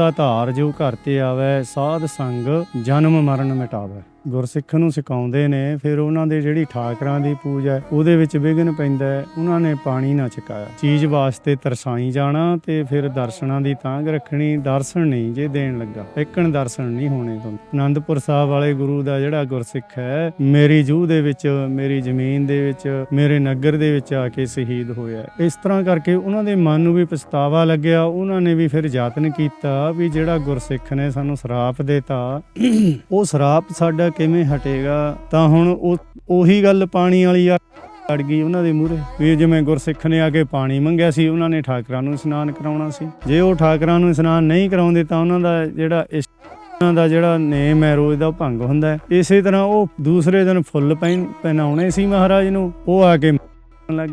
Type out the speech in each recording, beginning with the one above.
ਮਨਸਾ ਧਾਰ ਜੋ ਘਰ ਤੇ ਆਵੇ ਸਾਧ ਸੰਗ ਜਨਮ ਮਰਨ ਮਿਟਾਵੇ। ਗੁਰਸਿੱਖ ਨੂੰ ਸਿਖਾਉਂਦੇ ਨੇ ਫਿਰ ਉਹਨਾਂ ਦੇ ਜਿਹੜੀ ਠਾਕਰਾਂ ਦੀ ਪੂਜਾ ਹੈ, ਉਹਦੇ ਵਿੱਚ ਵਿਘਨ ਪੈਂਦਾ ਹੈ। ਉਹਨਾਂ ਨੇ ਪਾਣੀ ਨਾ ਚਕਾਇਆ ਚੀਜ਼ ਵਾਸਤੇ ਤਰਸਾਈ ਜਾਣਾ ਤੇ ਫਿਰ ਦਰਸ਼ਨਾਂ ਦੀ ਤਾਂਗ ਰੱਖਣੀ ਦਰਸ਼ਨ ਨਹੀਂ ਜੇ ਦੇਣ ਲੱਗਾ। ਇੱਕਣ ਦਰਸ਼ਨ ਨਹੀਂ ਹੋਣੇ ਤੁਹਾਨੂੰ ਆਨੰਦਪੁਰ ਸਾਹਿਬ ਵਾਲੇ ਗੁਰੂ ਦਾ ਜਿਹੜਾ ਗੁਰਸਿੱਖ ਹੈ ਮੇਰੀ ਜੂਹ ਦੇ ਵਿੱਚ ਮੇਰੀ ਜ਼ਮੀਨ ਦੇ ਵਿੱਚ ਮੇਰੇ ਨਗਰ ਦੇ ਵਿੱਚ ਆ ਕੇ ਸ਼ਹੀਦ ਹੋਇਆ ਇਸ ਤਰ੍ਹਾਂ ਕਰਕੇ ਉਹਨਾਂ ਦੇ ਮਨ ਨੂੰ ਵੀ ਪਛਤਾਵਾ ਲੱਗਿਆ ਉਹਨਾਂ ਨੇ ਵੀ ਫਿਰ ਯਤਨ ਕੀਤਾ ਵੀ ਜਿਹੜਾ ਗੁਰਸਿੱਖ ਨੇ ਸਾਨੂੰ ਸਰਾਪ ਦਿੱਤਾ ਉਹ ਸਰਾਪ ਸਾਡਾ ਕਿਵੇਂ ਹਟੇਗਾ? ਤਾਂ ਹੁਣ ਉਹ, ਉਹੀ ਗੱਲ ਪਾਣੀ ਵਾਲੀ ਆ, ਅੜ ਗਈ ਉਹਨਾਂ ਦੇ ਮੂਹਰੇ। ਵੀ ਜਿਵੇਂ ਗੁਰਸਿੱਖ ਨੇ ਆ ਕੇ ਪਾਣੀ ਮੰਗਿਆ ਸੀ, ਉਹਨਾਂ ਨੇ ਠਾਕਰਾਂ ਨੂੰ ਇਸ਼ਨਾਨ ਕਰਾਉਣਾ ਸੀ। ਜੇ ਉਹ ਠਾਕਰਾਂ ਨੂੰ ਇਸ਼ਨਾਨ ਨਹੀਂ ਕਰਾਉਂਦੇ, ਤਾਂ ਉਹਨਾਂ ਦਾ ਜਿਹੜਾ ਇਸ ਉਹਨਾਂ ਦਾ ਜਿਹੜਾ ਨੇਮ ਹੈ, ਰੋਜ਼ ਦਾ ਭੰਗ ਹੁੰਦਾ ਇਸੇ ਤਰ੍ਹਾਂ ਉਹ ਦੂਸਰੇ ਦਿਨ ਫੁੱਲ ਪਹਿਨ ਪਹਿਨਾਉਣੇ ਸੀ ਮਹਾਰਾਜ ਨੂੰ। ਉਹ ਆ ਕੇ ਲੱਗ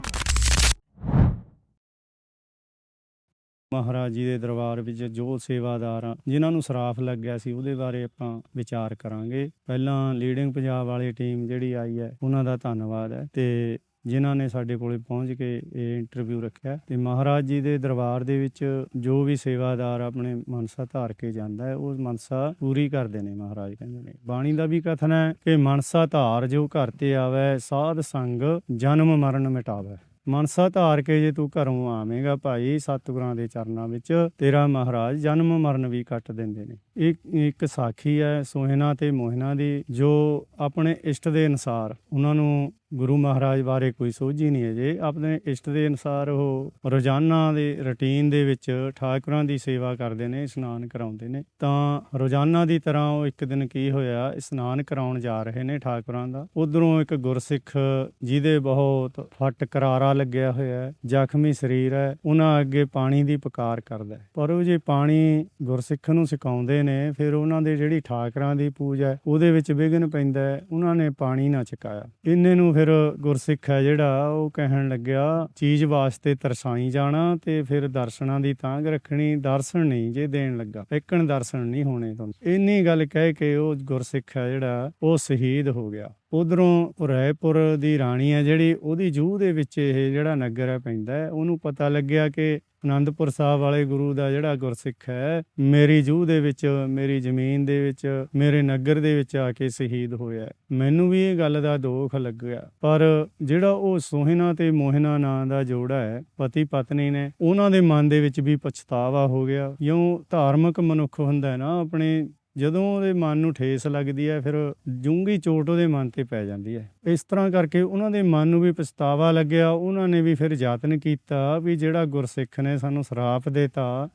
ਮਹਾਰਾਜ ਜੀ ਦੇ ਦਰਬਾਰ ਵਿੱਚ ਜੋ ਸੇਵਾਦਾਰ ਆ, ਜਿਨ੍ਹਾਂ ਨੂੰ ਸਰਾਫ ਲੱਗਿਆ ਸੀ, ਉਹਦੇ ਬਾਰੇ ਆਪਾਂ ਵਿਚਾਰ ਕਰਾਂਗੇ। ਪਹਿਲਾਂ ਲੀਡਿੰਗ ਪੰਜਾਬ ਵਾਲੀ ਟੀਮ ਜਿਹੜੀ ਆਈ ਹੈ, ਉਹਨਾਂ ਦਾ ਧੰਨਵਾਦ ਹੈ ਤੇ ਜਿਨ੍ਹਾਂ ਨੇ ਸਾਡੇ ਕੋਲੇ ਪਹੁੰਚ ਕੇ ਇਹ ਇੰਟਰਵਿਊ ਰੱਖਿਆ। ਤੇ ਮਹਾਰਾਜ ਜੀ ਦੇ ਦਰਬਾਰ ਦੇ ਵਿੱਚ ਜੋ ਵੀ ਸੇਵਾਦਾਰ ਆਪਣੇ ਮਨਸਾ ਧਾਰ ਕੇ ਜਾਂਦਾ ਹੈ, ਉਹ ਮਨਸਾ ਪੂਰੀ ਕਰਦੇ ਨੇ ਮਹਾਰਾਜ, ਕਹਿੰਦੇ ਨੇ। ਬਾਣੀ ਦਾ ਵੀ ਕਥਨ ਹੈ ਕਿ ਮਨਸਾ ਧਾਰ ਜੋ ਘਰ ਤੇ ਆਵੇ, ਸਾਧ ਸੰਗ ਜਨਮ ਮਰਨ ਮਿਟਾਵੇ। ਮਨਸਾ ਧਾਰ ਕੇ ਜੇ ਤੂੰ ਘਰੋਂ ਆਵੇਂਗਾ ਭਾਈ, ਸਤਿਗੁਰਾਂ ਦੇ ਚਰਨਾਂ ਵਿੱਚ ਤੇਰਾ ਮਹਾਰਾਜ ਜਨਮ ਮਰਨ ਵੀ ਕੱਟ ਦਿੰਦੇ ਨੇ। ਇਹ ਇੱਕ ਸਾਖੀ ਹੈ ਸੋਹਿਨਾ ਤੇ ਮੋਹਿਨਾ ਦੀ, ਜੋ ਆਪਣੇ ਇਸ਼ਟ ਦੇ ਅਨਸਾਰ, ਉਹਨਾਂ ਨੂੰ ਗੁਰੂ ਮਹਾਰਾਜ ਬਾਰੇ ਕੋਈ ਸੋਝੀ ਨਹੀਂ ਹੈ ਜੇ, ਆਪਣੇ ਇਸ਼ਟ ਦੇ ਅਨਸਾਰ ਉਹ ਰੋਜ਼ਾਨਾ ਦੇ ਰੁਟੀਨ ਦੇ ਵਿੱਚ ਠਾਕੁਰਾਂ ਦੀ ਸੇਵਾ ਕਰਦੇ ਨੇ, ਇਸ਼ਨਾਨ ਕਰਾਉਂਦੇ ਨੇ। ਤਾਂ ਰੋਜ਼ਾਨਾ ਦੀ ਤਰ੍ਹਾਂ ਉਹ ਇੱਕ ਦਿਨ ਕੀ ਹੋਇਆ, ਇਸ਼ਨਾਨ ਕਰਾਉਣ ਜਾ ਰਹੇ ਨੇ ਠਾਕੁਰਾਂ ਦਾ। ਉਧਰੋਂ ਇੱਕ ਗੁਰਸਿੱਖ, ਜਿਹਦੇ ਬਹੁਤ ਫੱਟ ਕਰਾਰਾ ਲੱਗਿਆ ਹੋਇਆ ਹੈ ਜ਼ਖਮੀ ਸਰੀਰ ਹੈ, ਉਹਨਾਂ ਅੱਗੇ ਪਾਣੀ ਦੀ ਪੁਕਾਰ ਕਰਦਾ ਪਰ ਉਹ ਜੇ ਪਾਣੀ ਗੁਰਸਿੱਖ ਨੂੰ ਸਿਖਾਉਂਦੇ ਨੇ, ਫਿਰ ਉਹਨਾਂ ਦੇ ਜਿਹੜੀ ਠਾਕਰਾਂ ਦੀ ਪੂਜਾ ਉਹਦੇ ਵਿੱਚ ਵਿਘਨ ਪੈਂਦਾ ਉਹਨਾਂ ਨੇ ਪਾਣੀ ਨਾ ਚਕਾਇਆ ਇੰਨੇ ਨੂੰ ਫਿਰ ਗੁਰਸਿੱਖ ਹੈ ਜਿਹੜਾ, ਉਹ ਕਹਿਣ ਲੱਗਿਆ, ਚੀਜ਼ ਵਾਸਤੇ ਤਰਸਾਈ ਜਾਣਾ ਤੇ ਫਿਰ ਦਰਸ਼ਨਾਂ ਦੀ ਤਾਂਗ ਰੱਖਣੀ, ਦਰਸ਼ਨ ਨਹੀਂ ਜੇ ਦੇਣ ਲੱਗਾ। ਇੱਕਣ ਦਰਸ਼ਨ ਨਹੀਂ ਹੋਣੇ ਤੁਹਾਨੂੰ। ਇੰਨੀ ਗੱਲ ਕਹਿ ਕੇ ਉਹ ਗੁਰਸਿੱਖ ਹੈ ਜਿਹੜਾ, ਉਹ ਸ਼ਹੀਦ ਹੋ ਗਿਆ। ਉਧਰੋਂ ਰਾਏਪੁਰ ਦੀ ਰਾਣੀ ਹੈ ਜਿਹੜੀ, ਉਹਦੀ ਜੂਹ ਦੇ ਵਿੱਚ ਇਹ ਜਿਹੜਾ ਨਗਰ ਹੈ ਪੈਂਦਾ ਹੈ, ਉਹਨੂੰ ਪਤਾ ਲੱਗਿਆ ਕਿ ਆਨੰਦਪੁਰ ਸਾਹਿਬ ਵਾਲੇ ਗੁਰੂ ਦਾ ਜਿਹੜਾ ਗੁਰਸਿੱਖ ਹੈ, ਮੇਰੀ ਜੂਹ ਦੇ ਵਿੱਚ, ਮੇਰੀ ਜ਼ਮੀਨ ਦੇ ਵਿੱਚ, ਮੇਰੇ ਨਗਰ ਦੇ ਵਿੱਚ ਆ ਕੇ ਸ਼ਹੀਦ ਹੋਇਆ ਮੈਨੂੰ ਵੀ ਇਹ ਗੱਲ ਦਾ ਦੋਖ ਲੱਗਿਆ। ਪਰ ਜਿਹੜਾ ਉਹ ਸੋਹਿਨਾ ਤੇ ਮੋਹਿਨਾ ਨਾਂ ਦਾ ਜੋੜਾ ਹੈ, ਪਤੀ ਪਤਨੀ ਨੇ, ਉਹਨਾਂ ਦੇ ਮਨ ਦੇ ਵਿੱਚ ਵੀ ਪਛਤਾਵਾ ਹੋ ਗਿਆ। ਕਿਉਂ ਧਾਰਮਿਕ ਮਨੁੱਖ ਹੁੰਦਾ ਹੈ ਨਾ, ਆਪਣੇ ਜਦੋਂ ਉਹਦੇ ਮਨ ਨੂੰ ਠੇਸ ਲੱਗਦੀ ਹੈ, ਫਿਰ ਜੂੰਗੀ ਚੋਟ ਉਹਦੇ ਮਨ ਤੇ ਪੈ ਜਾਂਦੀ ਹੈ। ਇਸ ਤਰ੍ਹਾਂ ਕਰਕੇ ਉਹਨਾਂ ਦੇ ਮਨ ਨੂੰ ਵੀ ਪਛਤਾਵਾ ਲੱਗਿਆ, ਉਹਨਾਂ ਨੇ ਵੀ ਫਿਰ ਯਤਨ ਕੀਤਾ ਵੀ ਜਿਹੜਾ ਗੁਰਸਿੱਖ ਨੇ ਸਾਨੂੰ ਸਰਾਪ ਦਿੱਤਾ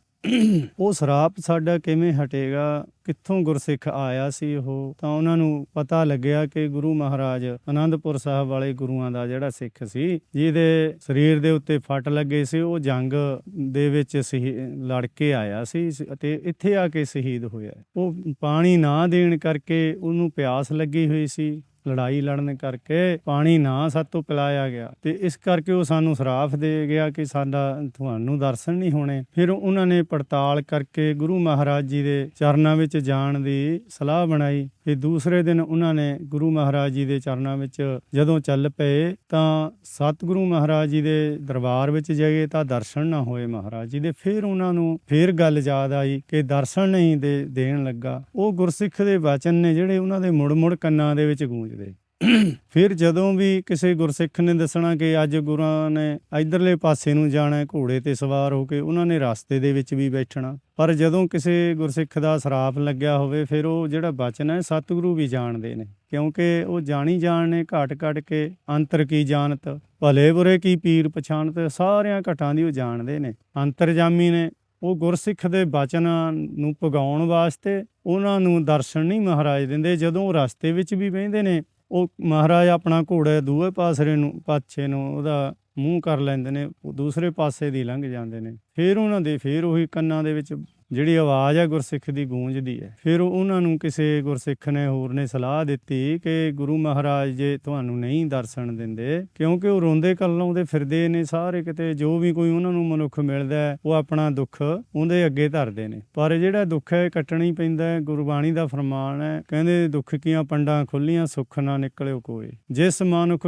ਉਹ ਸਰਾਪ ਸਾਡਾ ਕਿਵੇਂ ਹਟੇਗਾ? ਕਿੱਥੋਂ ਗੁਰਸਿੱਖ ਆਇਆ ਸੀ ਉਹ? ਤਾਂ ਉਹਨਾਂ ਨੂੰ ਪਤਾ ਲੱਗਿਆ ਕਿ ਗੁਰੂ ਮਹਾਰਾਜ ਆਨੰਦਪੁਰ ਸਾਹਿਬ ਵਾਲੇ ਗੁਰੂਆਂ ਦਾ ਜਿਹੜਾ ਸਿੱਖ ਸੀ, ਜਿਹਦੇ ਸਰੀਰ ਦੇ ਉੱਤੇ ਫੱਟ ਲੱਗੇ ਸੀ, ਉਹ ਜੰਗ ਦੇ ਵਿੱਚ ਸ਼ਹੀ- ਲੜ ਕੇ ਆਇਆ ਸੀ ਅਤੇ ਇੱਥੇ ਆ ਕੇ ਸ਼ਹੀਦ ਹੋਇਆ। ਉਹ ਪਾਣੀ ਨਾ ਦੇਣ ਕਰਕੇ ਉਹਨੂੰ ਪਿਆਸ ਲੱਗੀ ਹੋਈ ਸੀ। ਲੜਾਈ ਲੜਨ ਕਰਕੇ ਪਾਣੀ ਨਾ ਸਾਤੋਂ ਪਿਲਾਇਆ ਗਿਆ। ਤੇ ਇਸ ਕਰਕੇ ਉਹ ਸਾਨੂੰ ਸਰਾਫ ਦੇ ਗਿਆ ਕਿ ਸਾਡਾ ਤੁਹਾਨੂੰ ਦਰਸ਼ਨ ਨਹੀਂ ਹੋਣੇ। ਫਿਰ ਉਹਨਾਂ ਨੇ ਪੜਤਾਲ ਕਰਕੇ ਗੁਰੂ ਮਹਾਰਾਜ ਜੀ ਦੇ ਚਰਨਾਂ ਵਿੱਚ ਜਾਣ ਦੀ ਸਲਾਹ ਬਣਾਈ। ਫਿਰ ਦੂਸਰੇ ਦਿਨ ਉਹਨਾਂ ਨੇ ਗੁਰੂ ਮਹਾਰਾਜ ਜੀ ਦੇ ਚਰਨਾਂ ਵਿੱਚ ਜਦੋਂ ਚੱਲ ਪਏ ਤਾਂ ਸਤਿਗੁਰੂ ਮਹਾਰਾਜ ਜੀ ਦੇ ਦਰਬਾਰ ਵਿੱਚ ਜਾਈਏ ਤਾਂ ਦਰਸ਼ਨ ਨਾ ਹੋਏ ਮਹਾਰਾਜ ਜੀ ਦੇ। ਫਿਰ ਉਹਨਾਂ ਨੂੰ ਫਿਰ ਗੱਲ ਯਾਦ ਆਈ ਕਿ ਦਰਸ਼ਨ ਨਹੀਂ ਦੇ ਦੇਣ ਲੱਗਾ। ਉਹ ਗੁਰਸਿੱਖ ਦੇ ਵਚਨ ਨੇ ਜਿਹੜੇ ਉਹਨਾਂ ਦੇ ਮੁੜ ਮੁੜ ਕੰਨਾਂ ਦੇ ਵਿੱਚ ਗੂੰਜ ਗੂੰਜਦੇ ਫਿਰ ਜਦੋਂ ਵੀ ਕਿਸੇ ਗੁਰਸਿੱਖ ਨੇ ਦੱਸਣਾ ਕਿ ਅੱਜ ਗੁਰਾਂ ਨੇ ਇਧਰਲੇ ਪਾਸੇ ਨੂੰ ਜਾਣਾ, ਘੋੜੇ ਤੇ ਸਵਾਰ ਹੋ ਕੇ ਉਹਨਾਂ ਨੇ ਰਸਤੇ ਦੇ ਵਿੱਚ ਵੀ ਬੈਠਣਾ। ਪਰ ਜਦੋਂ ਕਿਸੇ ਗੁਰਸਿੱਖ ਦਾ ਸਰਾਪ ਲੱਗਿਆ ਹੋਵੇ, ਫਿਰ ਉਹ ਜਿਹੜਾ ਬਚਨ ਹੈ, ਸਤਿਗੁਰੂ ਵੀ ਜਾਣਦੇ ਨੇ। ਕਿਉਂਕਿ ਉਹ ਜਾਣੀ ਜਾਣ ਨੇ, ਘਟ ਘਟ ਕੇ ਅੰਤਰ ਕੀ ਜਾਣਤ, ਭਲੇ ਬੁਰੇ ਕੀ ਪੀਰ ਪਛਾਣਤ, ਸਾਰਿਆਂ ਘਟਾਂ ਦੀ ਉਹ ਜਾਣਦੇ ਨੇ। ਅੰਤਰਜਾਮੀ ਨੇ ਉਹ ਗੁਰਸਿੱਖ ਦੇ ਬਚਨਾਂ ਨੂੰ ਪਗਾਉਣ ਵਾਸਤੇ ਉਹਨਾਂ ਨੂੰ ਦਰਸ਼ਨ ਨਹੀਂ ਮਹਾਰਾਜ ਦਿੰਦੇ। ਜਦੋਂ ਉਹ ਰਸਤੇ ਵਿੱਚ ਵੀ ਬਹਿੰਦੇ ਨੇ, ਉਹ ਮਹਾਰਾਜ ਆਪਣਾ ਘੋੜਾ ਦੂਏ ਪਾਸਰੇ ਨੂੰ, ਪਾਛੇ ਨੂੰ ਉਹਦਾ ਮੂੰਹ ਕਰ ਲੈਂਦੇ ਨੇ, ਦੂਸਰੇ ਪਾਸੇ ਦੀ ਲੰਘ ਜਾਂਦੇ ਨੇ। ਫਿਰ ਉਹਨਾਂ ਦੇ, ਫਿਰ ਉਹੀ ਕੰਨਾਂ ਦੇ ਵਿੱਚ ਜਿਹੜੀ ਆਵਾਜ਼ ਹੈ ਗੁਰਸਿੱਖ ਦੀ ਗੂੰਜਦੀ ਹੈ। ਫਿਰ ਉਹਨਾਂ ਨੂੰ ਕਿਸੇ ਗੁਰਸਿੱਖ ਨੇ ਹੋਰ ਨੇ ਸਲਾਹ ਦਿੱਤੀ ਕਿ ਗੁਰੂ ਮਹਾਰਾਜ ਜੇ ਤੁਹਾਨੂੰ ਨਹੀਂ ਦਰਸ਼ਨ ਦਿੰਦੇ, ਕਿਉਂਕਿ ਉਹ ਰੋਂਦੇ ਕਲਾਉਂਦੇ ਫਿਰਦੇ ਨੇ ਸਾਰੇ ਕਿਤੇ, ਜੋ ਵੀ ਕੋਈ ਉਹਨਾਂ ਨੂੰ ਮਨੁੱਖ ਮਿਲਦਾ ਉਹ ਆਪਣਾ ਦੁੱਖ ਉਹਦੇ ਅੱਗੇ ਧਰਦੇ ਨੇ। ਪਰ ਜਿਹੜਾ ਦੁੱਖ ਹੈ ਕੱਟਣਾ ਹੀ ਪੈਂਦਾ ਹੈ, ਗੁਰਬਾਣੀ ਦਾ ਫਰਮਾਨ ਹੈ, ਕਹਿੰਦੇ ਦੁੱਖ ਕੀਆਂ ਪੰਡਾਂ ਖੁੱਲੀਆਂ ਸੁੱਖ ਨਾ ਨਿਕਲਿਓ ਕੋਈ। ਜਿਸ ਮਨੁੱਖ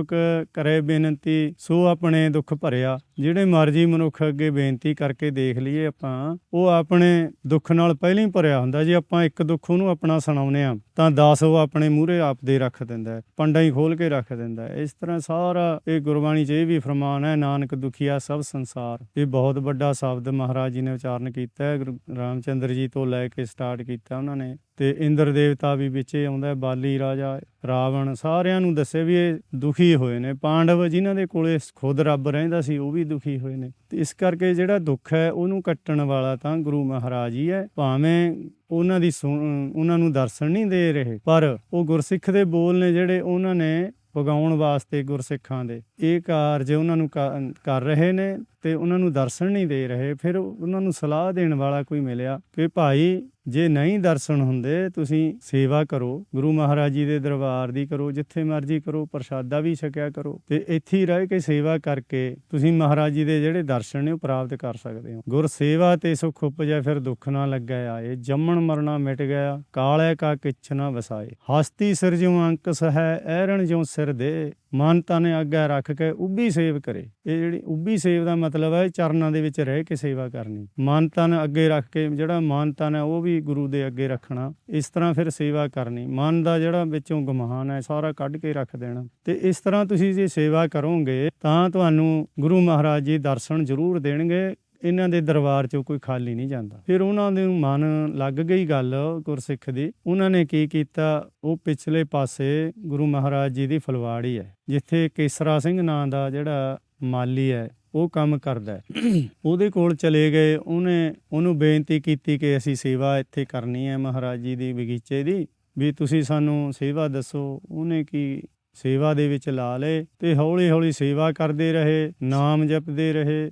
ਕਰੇ ਬੇਨਤੀ, ਸੋ ਆਪਣੇ ਦੁੱਖ ਭਰਿਆ ਜਿਹੜੇ ਮਰਜ਼ੀ ਮਨੁੱਖ ਅੱਗੇ ਬੇਨਤੀ ਕਰਕੇ ਦੇਖ ਲਈਏ ਆਪਾਂ, ਉਹ ਆਪਣੇ ਦੁੱਖ ਨਾਲ ਪਹਿਲਾਂ ਹੀ ਭਰਿਆ ਹੁੰਦਾ। ਜੇ ਆਪਾਂ ਇੱਕ ਦੁੱਖ ਉਹਨੂੰ ਆਪਣਾ ਸੁਣਾਉਨੇ ਆ ਤਾਂ 10 ਉਹ ਆਪਣੇ ਮੂਹਰੇ ਆਪਦੇ ਰੱਖ ਦਿੰਦਾ ਪੰਡਾ ਹੀ ਖੋਲ ਕੇ ਰੱਖ ਦਿੰਦਾ ਇਸ ਤਰ੍ਹਾਂ ਸਾਰਾ ਇਹ ਗੁਰਬਾਣੀ 'ਚ ਇਹ ਵੀ ਫਰਮਾਨ ਹੈ, ਨਾਨਕ ਦੁਖੀਆ ਸਭ ਸੰਸਾਰ। ਇਹ ਬਹੁਤ ਵੱਡਾ ਸ਼ਬਦ ਮਹਾਰਾਜ ਜੀ ਨੇ ਉਚਾਰਨ ਕੀਤਾ ਹੈ, ਗੁਰੂ ਰਾਮਚੰਦਰ ਜੀ ਤੋਂ ਲੈ ਕੇ ਸਟਾਰਟ ਕੀਤਾ ਉਹਨਾਂ ਨੇ। ਤੇ ਇੰਦਰ ਦੇਵਤਾ ਵੀ ਵਿੱਚ ਆਉਂਦਾ ਹੈ, ਬਾਲੀ ਰਾਜਾ ਰਾਵਣ ਸਾਰਿਆਂ ਨੂੰ ਦੱਸੇ ਵੀ ਇਹ ਦੁਖੀ ਹੋਏ ਨੇ। ਪਾਂਡਵ ਜਿਨ੍ਹਾਂ ਦੇ ਕੋਲੇ ਖੁਦ ਰੱਬ ਰਹਿੰਦਾ ਸੀ ਉਹ ਵੀ ਦੁਖੀ ਹੋਏ ਨੇ। ਤੇ ਇਸ ਕਰਕੇ ਜਿਹੜਾ ਦੁੱਖ ਹੈ ਉਹਨੂੰ ਕੱਟਣ ਵਾਲਾ ਤਾਂ ਗੁਰੂ ਮਹਾਰਾਜ ਹੀ ਹੈ। ਭਾਵੇਂ ਉਹਨਾਂ ਦੀ ਸੁਣ- ਉਹਨਾਂ ਨੂੰ ਦਰਸ਼ਨ ਨਹੀਂ ਦੇ ਰਹੇ ਪਰ ਉਹ ਗੁਰਸਿੱਖ ਦੇ ਬੋਲ ਨੇ ਜਿਹੜੇ ਉਹਨਾਂ ਨੇ ਪਗਾਉਣ ਵਾਸਤੇ ਗੁਰਸਿੱਖਾਂ ਦੇ। ਇਹ ਕਾਰਜ ਉਹਨਾਂ ਨੂੰ ਕ- ਕਰ ਰਹੇ ਨੇ ਤੇ ਉਹਨਾਂ ਨੂੰ ਦਰਸ਼ਨ ਨਹੀਂ ਦੇ ਰਹੇ। ਫਿਰ ਉਹਨਾਂ ਨੂੰ ਸਲਾਹ ਦੇਣ ਵਾਲਾ ਕੋਈ ਮਿਲਿਆ ਕਿ ਭਾਈ ਜੇ ਨਹੀਂ ਦਰਸ਼ਨ ਹੁੰਦੇ, ਤੁਸੀਂ ਸੇਵਾ ਕਰੋ, ਗੁਰੂ ਮਹਾਰਾਜ ਜੀ ਦੇ ਦਰਬਾਰ ਦੀ ਕਰੋ, ਜਿੱਥੇ ਮਰਜ਼ੀ ਕਰੋ, ਪ੍ਰਸ਼ਾਦਾ ਵੀ ਛਕਿਆ ਕਰੋ। ਤੇ ਇੱਥੇ ਹੀ ਰਹਿ ਕੇ ਸੇਵਾ ਕਰਕੇ ਤੁਸੀਂ ਮਹਾਰਾਜ ਜੀ ਦੇ ਜਿਹੜੇ ਦਰਸ਼ਨ ਨੇ, ਉਹ ਪ੍ਰਾਪਤ ਕਰ ਸਕਦੇ ਹੋ। ਗੁਰ ਸੇਵਾ ਤੇ ਸੁਖ ਉਪਜੈ, ਫਿਰ ਦੁੱਖ ਨਾ ਲੱਗੈ ਆਏ। ਜੰਮਣ ਮਰਨਾ ਮਿਟ ਗਿਆ, ਕਾਲੇ ਕਾ ਕਿਛ ਨਾ ਵਸਾਏ। ਹਸਤੀ ਸਿਰ ਜਿਉ ਅੰਕਸ ਹੈ ਐਰਣ ਜਿਉ ਸਿਰ ਦੇ। ਮਨ ਤਨ ਅੱਗੇ ਰੱਖ ਕੇ ਉੱਭੀ ਸੇਵ ਕਰੇ। ਇਹ ਜਿਹੜੀ ਉੱਭੀ ਸੇਵ ਦਾ ਮਤਲਬ ਹੈ ਚਰਨਾਂ ਦੇ ਵਿੱਚ ਰਹਿ ਕੇ ਸੇਵਾ ਕਰਨੀ। ਮਨ ਤਨ ਅੱਗੇ ਰੱਖ ਕੇ ਜਿਹੜਾ ਮਨ ਤਨ ਹੈ ਉਹ ਵੀ ਗੁਰੂ ਦੇ ਅੱਗੇ ਰੱਖਣਾ, ਇਸ ਤਰ੍ਹਾਂ ਫਿਰ ਸੇਵਾ ਕਰਨੀ। ਮਨ ਦਾ ਜਿਹੜਾ ਵਿੱਚੋਂ ਗਮਾਨ ਹੈ, ਸਾਰਾ ਕੱਢ ਕੇ ਰੱਖ ਦੇਣਾ। ਤੇ ਇਸ ਤਰ੍ਹਾਂ ਤੁਸੀਂ ਜੇ ਸੇਵਾ ਕਰੋਗੇ, ਤਾਂ ਤੁਹਾਨੂੰ ਗੁਰੂ ਮਹਾਰਾਜ ਜੀ ਦਰਸ਼ਨ ਜ਼ਰੂਰ ਦੇਣਗੇ। ਇਹਨਾਂ ਦੇ ਦਰਬਾਰ 'ਚੋਂ ਕੋਈ ਖਾਲੀ ਨਹੀਂ ਜਾਂਦਾ। ਫਿਰ ਉਹਨਾਂ ਦੇ ਮਨ ਲੱਗ ਗਈ ਗੱਲ ਗੁਰਸਿੱਖ ਦੀ। ਉਹਨਾਂ ਨੇ ਕੀ ਕੀਤਾ? ਉਹ ਪਿਛਲੇ ਪਾਸੇ ਗੁਰੂ ਮਹਾਰਾਜ ਜੀ ਦੀ ਫਲਵਾੜੀ ਹੈ ਜਿੱਥੇ ਕੇਸਰਾ ਸਿੰਘ ਨਾਂ ਦਾ ਜਿਹੜਾ ਮਾਲੀ ਹੈ ਉਹ ਕੰਮ ਕਰਦਾ ਉਹਦੇ ਕੋਲ ਚਲੇ ਗਏ। ਉਹਨੇ ਉਹਨੂੰ ਬੇਨਤੀ ਕੀਤੀ ਕਿ ਅਸੀਂ ਸੇਵਾ ਇੱਥੇ ਕਰਨੀ ਹੈ ਮਹਾਰਾਜ ਜੀ ਦੀ ਬਗੀਚੇ ਦੀ ਵੀ ਤੁਸੀਂ ਸਾਨੂੰ ਸੇਵਾ ਦੱਸੋ। ਉਹਨੇ ਕੀ ਸੇਵਾ ਦੇ ਵਿੱਚ ਲਾ ਲਏ ਤੇ ਹੌਲੀ ਹੌਲੀ ਸੇਵਾ ਕਰਦੇ ਰਹੇ ਨਾਮ ਜਪਦੇ ਰਹੇ।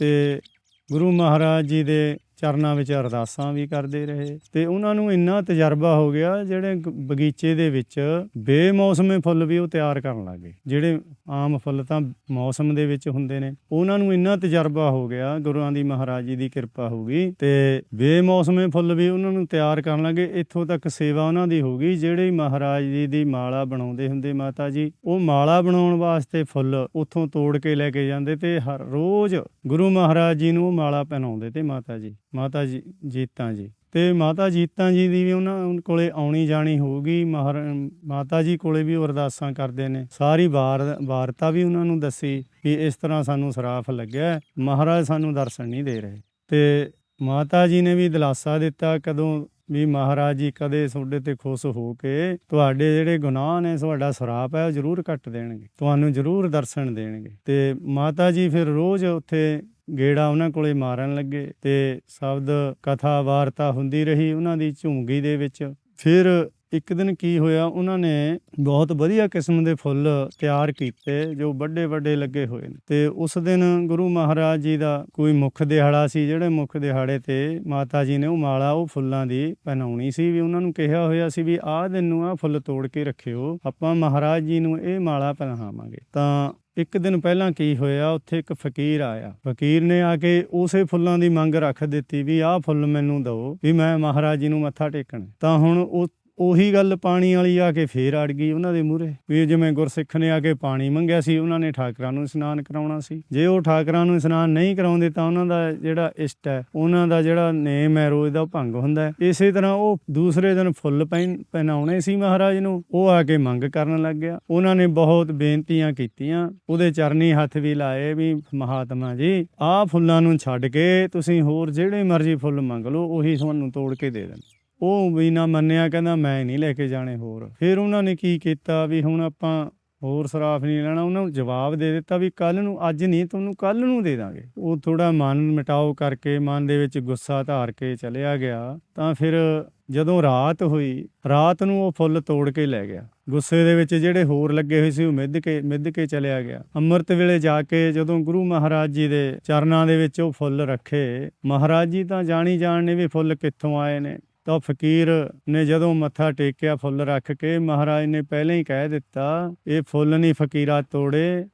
ਤੇ ਗੁਰੂ ਮਹਾਰਾਜ ਜੀ ਦੇ ਚਰਨਾਂ ਵਿੱਚ ਅਰਦਾਸਾਂ ਵੀ ਕਰਦੇ ਰਹੇ। ਤੇ ਉਹਨਾਂ ਨੂੰ ਇੰਨਾ ਤਜਰਬਾ ਹੋ ਗਿਆ, ਜਿਹੜੇ ਬਗੀਚੇ ਦੇ ਵਿੱਚ ਬੇਮੌਸਮੇ ਫੁੱਲ ਵੀ ਉਹ ਤਿਆਰ ਕਰਨ ਲੱਗੇ ਜਿਹੜੇ ਆਮ ਫੁੱਲ ਤਾਂ ਮੌਸਮ ਦੇ ਵਿੱਚ ਹੁੰਦੇ ਨੇ। ਉਹਨਾਂ ਨੂੰ ਇੰਨਾ ਤਜਰਬਾ ਹੋ ਗਿਆ, ਗੁਰੂਆਂ ਦੀ ਮਹਾਰਾਜ ਜੀ ਦੀ ਕਿਰਪਾ ਹੋ ਗਈ ਤੇ ਬੇਮੌਸਮੇ ਫੁੱਲ ਵੀ ਉਹਨਾਂ ਨੂੰ ਤਿਆਰ ਕਰਨ ਲੱਗੇ ਇੱਥੋਂ ਤੱਕ ਸੇਵਾ ਉਹਨਾਂ ਦੀ ਹੋ ਗਈ। ਜਿਹੜੇ ਮਹਾਰਾਜ ਜੀ ਦੀ ਮਾਲਾ ਬਣਾਉਂਦੇ ਹੁੰਦੇ ਮਾਤਾ ਜੀ, ਉਹ ਮਾਲਾ ਬਣਾਉਣ ਵਾਸਤੇ ਫੁੱਲ ਉੱਥੋਂ ਤੋੜ ਕੇ ਲੈ ਕੇ ਜਾਂਦੇ ਤੇ ਹਰ ਰੋਜ਼ ਗੁਰੂ ਮਹਾਰਾਜ ਜੀ ਨੂੰ ਉਹ ਮਾਲਾ ਪਹਿਨਾਉਂਦੇ ਤੇ ਮਾਤਾ ਜੀ। ਮਾਤਾ ਜੀ, ਜੀਤਾਂ ਜੀ। ਤੇ ਮਾਤਾ ਜੀਤਾਂ ਜੀ ਦੀ ਵੀ ਉਹਨਾਂ ਉਹਨਾਂ ਕੋਲੇ ਆਉਣੀ ਜਾਣੀ ਹੋਊਗੀ। ਮਹਾਰਾ, ਮਾਤਾ ਜੀ ਕੋਲੇ ਵੀ ਉਹ ਅਰਦਾਸਾਂ ਕਰਦੇ ਨੇ। ਸਾਰੀ ਵਾਰ, ਵਾਰਤਾ ਵੀ ਉਹਨਾਂ ਨੂੰ ਦੱਸੀ ਵੀ ਇਸ ਤਰ੍ਹਾਂ ਸਾਨੂੰ ਸਰਾਫ ਲੱਗਿਆ ਮਹਾਰਾਜ ਸਾਨੂੰ ਦਰਸ਼ਨ ਨਹੀਂ ਦੇ ਰਹੇ। ਤੇ ਮਾਤਾ ਜੀ ਨੇ ਵੀ ਦਿਲਾਸਾ ਦਿੱਤਾ ਕਦੋਂ ਵੀ ਮਹਾਰਾਜ ਜੀ ਕਦੇ ਤੁਹਾਡੇ ਤੇ ਖੁਸ਼ ਹੋ ਕੇ ਤੁਹਾਡੇ ਜਿਹੜੇ ਗੁਨਾਹ ਨੇ, ਤੁਹਾਡਾ ਸਰਾਪ ਹੈ ਉਹ ਜ਼ਰੂਰ ਕੱਟ ਦੇਣਗੇ। ਤੁਹਾਨੂੰ ਜ਼ਰੂਰ ਦਰਸ਼ਨ ਦੇਣਗੇ। ਤੇ ਮਾਤਾ ਜੀ ਫਿਰ ਰੋਜ਼ ਉੱਥੇ ਗੇੜਾ ਉਹਨਾਂ ਕੋਲੇ ਮਾਰਨ ਲੱਗੇ ਤੇ ਸ਼ਬਦ ਕਥਾ ਵਾਰਤਾ ਹੁੰਦੀ ਰਹੀ ਉਹਨਾਂ ਦੀ ਝੁੰਗੀ ਦੇ ਵਿੱਚ। ਫਿਰ ਇੱਕ ਦਿਨ ਕੀ ਹੋਇਆ, ਉਹਨਾਂ ਨੇ ਬਹੁਤ ਵਧੀਆ ਕਿਸਮ ਦੇ ਫੁੱਲ ਤਿਆਰ ਕੀਤੇ ਜੋ ਵੱਡੇ ਵੱਡੇ ਲੱਗੇ ਹੋਏ ਨੇ। ਤੇ ਉਸ ਦਿਨ ਗੁਰੂ ਮਹਾਰਾਜ ਜੀ ਦਾ ਕੋਈ ਮੁੱਖ ਦਿਹਾੜਾ ਸੀ, ਜਿਹੜੇ ਮੁੱਖ ਦਿਹਾੜੇ ਤੇ ਮਾਤਾ ਜੀ ਨੇ ਉਹ ਮਾਲਾ ਉਹ ਫੁੱਲਾਂ ਦੀ ਪਹਿਨਾਉਣੀ ਸੀ ਵੀ ਉਹਨਾਂ ਨੂੰ ਕਿਹਾ ਹੋਇਆ ਸੀ ਵੀ ਆਹ ਦਿਨ ਨੂੰ ਆਹ ਫੁੱਲ ਤੋੜ ਕੇ ਰੱਖਿਓ, ਆਪਾਂ ਮਹਾਰਾਜ ਜੀ ਨੂੰ ਇਹ ਮਾਲਾ ਪਹਿਨਾਵਾਂਗੇ। ਤਾਂ ਇੱਕ ਦਿਨ ਪਹਿਲਾਂ ਕੀ ਹੋਇਆ, ਉੱਥੇ ਇੱਕ ਫਕੀਰ ਆਇਆ। ਫਕੀਰ ਨੇ ਆ ਕੇ ਉਸੇ ਫੁੱਲਾਂ ਦੀ ਮੰਗ ਰੱਖ ਦਿੱਤੀ ਵੀ ਆਹ ਫੁੱਲ ਮੈਨੂੰ ਦਿਓ, ਵੀ ਮੈਂ ਮਹਾਰਾਜ ਜੀ ਨੂੰ ਮੱਥਾ ਟੇਕਣਾ। ਤਾਂ ਹੁਣ ਉਹ ਉਹੀ ਗੱਲ ਪਾਣੀ ਵਾਲੀ ਆ ਕੇ ਫੇਰ ਅੜ ਗਈ ਉਹਨਾਂ ਦੇ ਮੂਹਰੇ। ਵੀ ਜਿਵੇਂ ਗੁਰਸਿੱਖ ਨੇ ਆ ਕੇ ਪਾਣੀ ਮੰਗਿਆ ਸੀ, ਉਹਨਾਂ ਨੇ ਠਾਕਰਾਂ ਨੂੰ ਇਸ਼ਨਾਨ ਕਰਾਉਣਾ ਸੀ। ਜੇ ਉਹ ਠਾਕਰਾਂ ਨੂੰ ਇਸ਼ਨਾਨ ਨਹੀਂ ਕਰਾਉਂਦੇ ਤਾਂ ਉਹਨਾਂ ਦਾ ਜਿਹੜਾ ਇਸ਼ਟ ਹੈ, ਉਹਨਾਂ ਦਾ ਜਿਹੜਾ ਨੇਮ ਹੈ, ਰੋਜ਼ ਦਾ ਉਹ ਭੰਗ ਹੁੰਦਾ ਹੈ। ਇਸੇ ਤਰ੍ਹਾਂ ਉਹ ਦੂਸਰੇ ਦਿਨ ਫੁੱਲ ਪਹਿਨ- ਪਹਿਨਾਉਣੇ ਸੀ ਮਹਾਰਾਜ ਨੂੰ। ਉਹ ਆ ਕੇ ਮੰਗ ਕਰਨ ਲੱਗ ਗਿਆ। ਉਹਨਾਂ ਨੇ ਬਹੁਤ ਬੇਨਤੀਆਂ ਕੀਤੀਆਂ। ਉਹਦੇ ਚਰਨੀ ਹੱਥ ਵੀ ਲਾਏ ਵੀ, ਮਹਾਤਮਾ ਜੀ, ਆਹ ਫੁੱਲਾਂ ਨੂੰ ਛੱਡ ਕੇ ਤੁਸੀਂ ਹੋਰ ਜਿਹੜੇ ਮਰਜ਼ੀ ਫੁੱਲ ਮੰਗ ਲਓ, ਉਹੀ ਤੁਹਾਨੂੰ ਤੋੜ ਕੇ ਦੇ ਦੇਣ। ਉਹ ਵੀ ਨਾ ਮੰਨਿਆ, ਕਹਿੰਦਾ ਮੈਂ ਨਹੀਂ ਲੈ ਕੇ ਜਾਣੇ ਹੋਰ। ਫਿਰ ਉਹਨਾਂ ਨੇ ਕੀ ਕੀਤਾ ਵੀ ਹੁਣ ਆਪਾਂ ਹੋਰ ਸਰਾਫ ਨਹੀਂ ਲੈਣਾ, ਉਹਨਾਂ ਨੂੰ ਜਵਾਬ ਦੇ ਦਿੱਤਾ ਵੀ ਕੱਲ ਨੂੰ, ਅੱਜ ਨਹੀਂ, ਤੁਹਾਨੂੰ ਕੱਲ ਨੂੰ ਦੇ ਦਾਂਗੇ। ਉਹ ਥੋੜਾ ਮਨ ਮਿਟਾਓ ਕਰਕੇ ਮਨ ਦੇ ਵਿੱਚ ਗੁੱਸਾ ਧਾਰ ਕੇ ਚਲਿਆ ਗਿਆ। ਤਾਂ ਫਿਰ ਜਦੋਂ ਰਾਤ ਹੋਈ, ਰਾਤ ਨੂੰ ਉਹ ਫੁੱਲ ਤੋੜ ਕੇ ਲੈ ਗਿਆ। ਗੁੱਸੇ ਦੇ ਵਿੱਚ ਜਿਹੜੇ ਹੋਰ ਲੱਗੇ ਹੋਏ ਸੀ, ਉਹ ਮਿੱਧ ਕੇ ਮਿੱਧ ਕੇ ਚਲਿਆ ਗਿਆ। ਅੰਮ੍ਰਿਤ ਵੇਲੇ ਜਾ ਕੇ ਜਦੋਂ ਗੁਰੂ ਮਹਾਰਾਜ ਜੀ ਦੇ ਚਰਨਾਂ ਦੇ ਵਿੱਚ ਉਹ ਫੁੱਲ ਰੱਖੇ, ਮਹਾਰਾਜ ਜੀ ਤਾਂ ਜਾਣੀ ਜਾਣ ਨੇ ਵੀ ਫੁੱਲ ਕਿੱਥੋਂ ਆਏ ਨੇ। ਤਾਂ ਫਕੀਰ ਨੇ ਜਦੋਂ ਮੱਥਾ ਟੇਕਿਆ ਫੁੱਲ ਰੱਖ ਕੇ, ਮਹਾਰਾਜ ਨੇ ਪਹਿਲਾਂ ਹੀ ਕਹਿ ਦਿੱਤਾ, ਇਹ ਫੁੱਲ ਨਹੀਂ ਫਕੀਰਾ ਤੋੜੇ,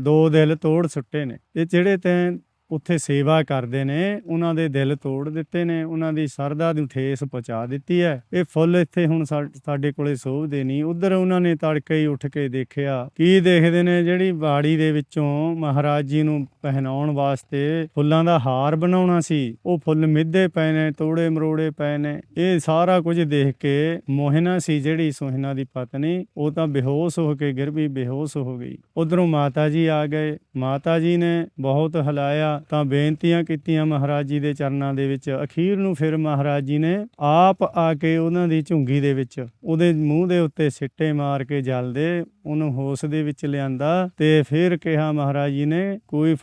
ਦੋ ਦਿਲ ਤੋੜ ਸੁੱਟੇ ਨੇ। ਇਹ ਜਿਹੜੇ ਤੈਂ ਉੱਥੇ ਸੇਵਾ ਕਰਦੇ ਨੇ, ਉਹਨਾਂ ਦੇ ਦਿਲ ਤੋੜ ਦਿੱਤੇ ਨੇ, ਉਹਨਾਂ ਦੀ ਸਰਦਾ ਨੂੰ ਠੇਸ ਪਹੁੰਚਾ ਦਿੱਤੀ ਹੈ। ਇਹ ਫੁੱਲ ਇੱਥੇ ਹੁਣ ਸਾ- ਸਾਡੇ ਕੋਲੇ ਸੋਭਦੇ ਨਹੀਂ। ਉਧਰ ਉਹਨਾਂ ਨੇ ਤੜਕੇ ਹੀ ਉੱਠ ਕੇ ਦੇਖਿਆ, ਕੀ ਦੇਖਦੇ ਨੇ? ਜਿਹੜੀ ਬਾੜੀ ਦੇ ਵਿੱਚੋਂ ਮਹਾਰਾਜ ਜੀ ਨੂੰ ਪਹਿਨਾਉਣ ਵਾਸਤੇ ਫੁੱਲਾਂ ਦਾ ਹਾਰ ਬਣਾਉਣਾ ਸੀ, ਉਹ ਫੁੱਲ ਮਿੱਧੇ ਪਏ ਨੇ, ਤੋੜੇ ਮਰੋੜੇ ਪਏ ਨੇ। ਇਹ ਸਾਰਾ ਕੁਝ ਦੇਖ ਕੇ ਮੋਹਿਨਾ ਸੀ, ਜਿਹੜੀ ਸੋਹਿਨਾ ਦੀ ਪਤਨੀ, ਉਹ ਤਾਂ ਬੇਹੋਸ਼ ਹੋ ਕੇ ਗਿਰ ਵੀ ਬੇਹੋਸ਼ ਹੋ ਗਈ। ਉਧਰੋਂ ਮਾਤਾ ਜੀ ਆ ਗਏ। ਮਾਤਾ ਜੀ ਨੇ ਬਹੁਤ ਹਲਾਇਆ। ਤਾਂ ਬੇਨਤੀਆਂ ਕੀਤੀਆਂ ਮਹਾਰਾਜ ਜੀ ਦੇ ਚਰਨਾਂ ਦੇ ਵਿੱਚ। ਅਖੀਰ ਨੂੰ ਫਿਰ ਮਹਾਰਾਜ ਜੀ ਨੇ ਆਪ ਆ ਕੇ ਉਹਨਾਂ ਦੀ ਝੁੰਗੀ ਦੇ ਵਿੱਚ, ਉਹਦੇ ਮੂੰਹ ਦੇ ਉੱਤੇ ਸਿੱਟੇ ਮਾਰ ਕੇ ਜਲ ਦੇ, ਉਹਨੂੰ ਹੋਸ਼ ਦੇ ਵਿੱਚ ਲਿਆਂਦਾ ਤੇ ਫਿਰ ਕਿਹਾ ਮਹਾਰਾਜ ਜੀ ਨੇ, ਕੋਈ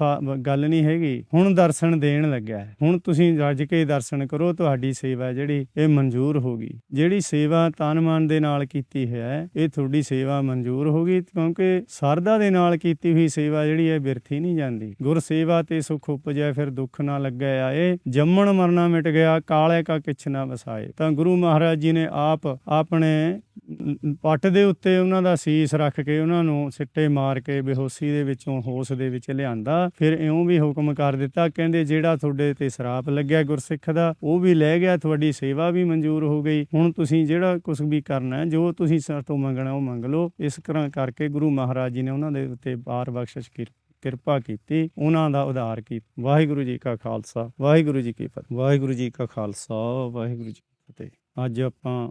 ਗੱਲ ਨਹੀਂ ਹੈਗੀ, ਹੁਣ ਦਰਸ਼ਨ ਦੇਣ ਲੱਗਿਆ ਹੁਣ ਤੁਸੀਂ ਰੱਜ ਕੇ ਦਰਸ਼ਨ ਕਰੋ, ਤੁਹਾਡੀ ਸੇਵਾ ਜਿਹੜੀ ਇਹ ਮਨਜ਼ੂਰ ਹੋ ਗਈ। ਜਿਹੜੀ ਸੇਵਾ ਤਨ ਮਨ ਦੇ ਨਾਲ ਕੀਤੀ ਹੈ, ਇਹ ਤੁਹਾਡੀ ਸੇਵਾ ਮਨਜ਼ੂਰ ਹੋ ਗਈ, ਕਿਉਂਕਿ ਸਰਦਾ ਦੇ ਨਾਲ ਕੀਤੀ ਹੋਈ ਸੇਵਾ ਜਿਹੜੀ ਹੈ ਬਿਰਥੀ ਨਹੀਂ ਜਾਂਦੀ। ਗੁਰ ਸੇਵਾ ਤੇ ਸੁਖ ਉਪਜੈ, ਫਿਰ ਦੁੱਖ ਨਾ ਲੱਗੈ ਆਏ। ਜੰਮਣ ਮਰਨਾ ਮਿਟ ਗਿਆ, ਕਾਲੇ ਕਾ ਕਿਛ ਨਾ ਵਸਾਏ। ਤਾਂ ਗੁਰੂ ਮਹਾਰਾਜ ਜੀ ਨੇ ਆਪ ਆਪਣੇ ਪੱਟ ਦੇ ਉੱਤੇ ਉਹਨਾਂ ਦਾ ਸੀਸ ਰੱਖ ਕੇ ਉਹਨਾਂ ਨੂੰ ਸਿੱਟੇ ਮਾਰ ਕੇ ਬੇਹੋਸ਼ੀ ਦੇ ਵਿੱਚੋਂ, ਹੋਸ਼ ਦੇ ਵਿੱਚ ਲਿਆਂਦਾ। ਫਿਰ ਇਉਂ ਵੀ ਹੁਕਮ ਕਰ ਦਿੱਤਾ, ਕਹਿੰਦੇ, ਜਿਹੜਾ ਤੁਹਾਡੇ ਤੇ ਸਰਾਪ ਲੱਗਿਆ ਗੁਰਸਿੱਖ ਦਾ, ਉਹ ਵੀ ਲੈ ਗਿਆ, ਤੁਹਾਡੀ ਸੇਵਾ ਵੀ ਮਨਜ਼ੂਰ ਹੋ ਗਈ। ਹੁਣ ਤੁਸੀਂ ਜਿਹੜਾ ਕੁਝ ਵੀ ਕਰਨਾ ਜੋ ਤੁਸੀਂ ਸਾਡੇ ਤੋਂ ਮੰਗਣਾ ਉਹ ਮੰਗ ਲਓ। ਇਸ ਤਰ੍ਹਾਂ ਕਰਕੇ ਗੁਰੂ ਮਹਾਰਾਜ ਜੀ ਨੇ ਉਹਨਾਂ ਦੇ ਉੱਤੇ ਬਾਰ ਬਖਸ਼ਿਸ਼ ਕੀਤੀ। ਕਿਰਪਾ ਕੀਤੀ, ਉਹਨਾਂ ਦਾ ਉਧਾਰ ਕੀਤਾ ਵਾਹਿਗੁਰੂ ਜੀ ਕਾ ਖਾਲਸਾ, ਵਾਹਿਗੁਰੂ ਜੀ ਕੀ ਫਤਿਹ, ਵਾਹਿਗੁਰੂ ਜੀ ਕਾ ਖਾਲਸਾ, ਵਾਹਿਗੁਰੂ ਜੀ ਕੀ ਫਤਿਹ। ਅੱਜ ਆਪਾਂ